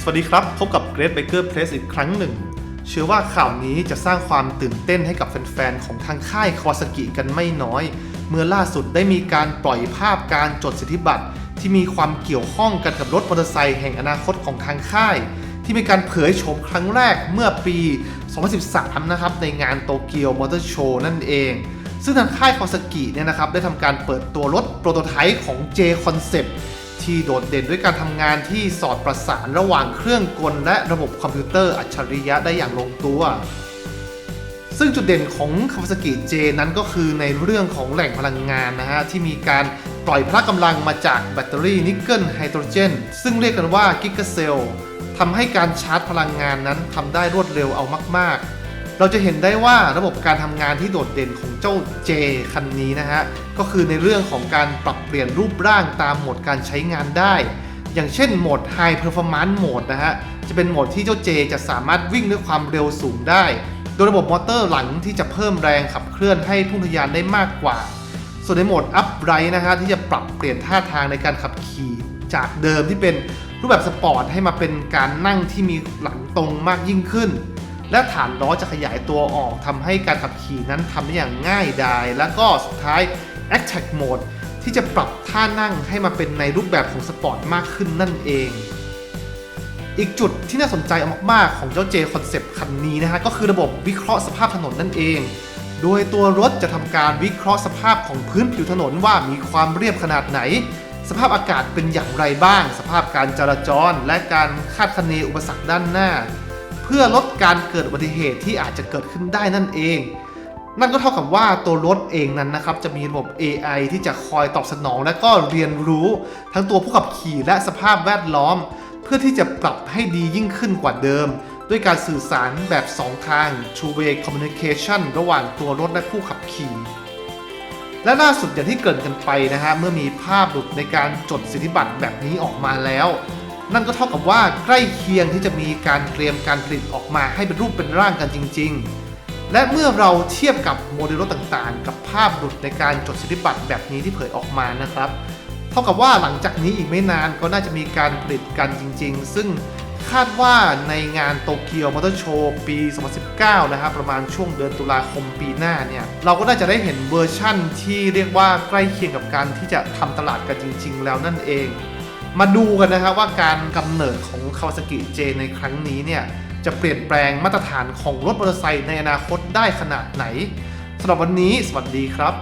สวัสดีครับ พบกับ Great Baker Press อีกครั้งหนึ่ง เชื่อว่าข่าวนี้จะสร้างความตื่นเต้นให้กับแฟนๆ ของทางค่ายคาวาซากิกันไม่น้อย เมื่อล่าสุดได้มีการปล่อยภาพการจดสิทธิบัตร ที่มีความเกี่ยวข้องกันกับรถมอเตอร์ไซค์แห่งอนาคตของทางค่าย ที่มีการเผยโฉมครั้งแรกเมื่อปี 2013 นะครับในงานโตเกียวมอเตอร์โชว์นั่นเอง ซึ่งทางค่ายคาวาซากิเนี่ยนะครับได้ทำการเปิดตัวรถโปรโตไทป์ของ J Concept ที่โดดเด่นด้วยการทำงานที่สอดประสานระหว่างเครื่องกลและระบบคอมพิวเตอร์อัจฉริยะได้อย่างลงตัว ซึ่งจุดเด่นของคาวาซากิเจนั้นก็คือในเรื่องของแหล่งพลังงานนะฮะ ที่มีการปล่อยพละกำลังมาจากแบตเตอรี่นิกเกิลไฮโดรเจน ซึ่งเรียกกันว่ากิกะเซลทำให้การชาร์จพลังงานนั้นทำได้รวดเร็วเอามาก ๆ เราจะเห็นได้ว่าระบบการทำงานที่โดดเด่นของเจ้า J คันนี้นะฮะ ก็คือในเรื่องของการปรับเปลี่ยนรูปร่างตามโหมดการใช้งานได้ อย่างเช่นโหมด High Performance Mode นะฮะ จะเป็นโหมดที่เจ้า J จะสามารถวิ่งด้วยความเร็วสูงได้ โดยระบบมอเตอร์หลังที่จะเพิ่มแรงขับเคลื่อนให้พุ่งทะยานได้มากกว่า ส่วนในโหมด Upright นะฮะที่จะปรับเปลี่ยนท่าทางในการขับขี่จากเดิมที่เป็นรูปแบบสปอร์ตให้มาเป็นการนั่งที่มีหลังตรงมากยิ่งขึ้น และฐานล้อจะขยายตัวออกทำให้การขับขี่นั้นทำได้อย่างง่ายดาย แล้วก็สุดท้าย Attack Mode ที่จะปรับท่านั่งให้มาเป็นในรูปแบบของสปอร์ตมากขึ้นนั่นเอง อีกจุดที่น่าสนใจมากๆ ของเจ้า J Concept คันนี้นะฮะก็คือระบบวิเคราะห์สภาพถนนนั่นเอง โดยตัวรถจะทำการวิเคราะห์สภาพของพื้นผิวถนนว่ามีความเรียบขนาดไหนสภาพอากาศเป็นอย่างไรบ้าง สภาพการจราจร และการคาดคะเนอุปสรรคด้านหน้า พื่อลดการเกิดอุบัติเหตุที่อาจจะเกิดขึ้นได้นั่นเอง นั่นก็เท่ากับว่าตัวรถเองนั้นนะครับจะมีระบบ AI ที่จะคอยตอบสนอง และก็เรียนรู้ ทั้งตัวผู้ขับขี่และสภาพแวดล้อม เพื่อที่จะปรับให้ดียิ่งขึ้นกว่าเดิม ด้วยการสื่อสารแบบ 2 ทาง two way communication ระหว่างตัวรถและผู้ขับขี่และล่าสุดอย่างที่เกิดกันไปนะฮะเมื่อมีภาพหลุดในการจดสิทธิบัตรแบบนี้ออกมาแล้ว นั่นก็เท่ากับว่าใกล้เคียงที่จะมีการเตรียมการผลิตออกมาให้เป็นรูปเป็นร่างกันจริง ๆ และเมื่อเราเทียบกับโมเดลรถต่างๆ กับภาพหลุดในการจดสิทธิบัตรแบบนี้ที่เผยออกมานะครับ เท่ากับว่าหลังจากนี้อีกไม่นานก็น่าจะมีการผลิตกันจริง ๆ ซึ่งคาดว่าในงานโตเกียวมอเตอร์โชว์ปี 2019 นะครับประมาณช่วงเดือนตุลาคมปีหน้าเนี่ย เราก็น่าจะได้เห็นเวอร์ชั่นที่เรียกว่าใกล้เคียงกับการที่จะทำตลาดกันจริง ๆ แล้วนั่นเอง มาดูกันนะครับว่าการกำเนิดของคาวาซากิเจในครั้งนี้เนี่ยจะเปลี่ยนแปลงมาตรฐานของรถมอเตอร์ไซค์ในอนาคตได้ขนาดไหนสำหรับวันนี้สวัสดีครับ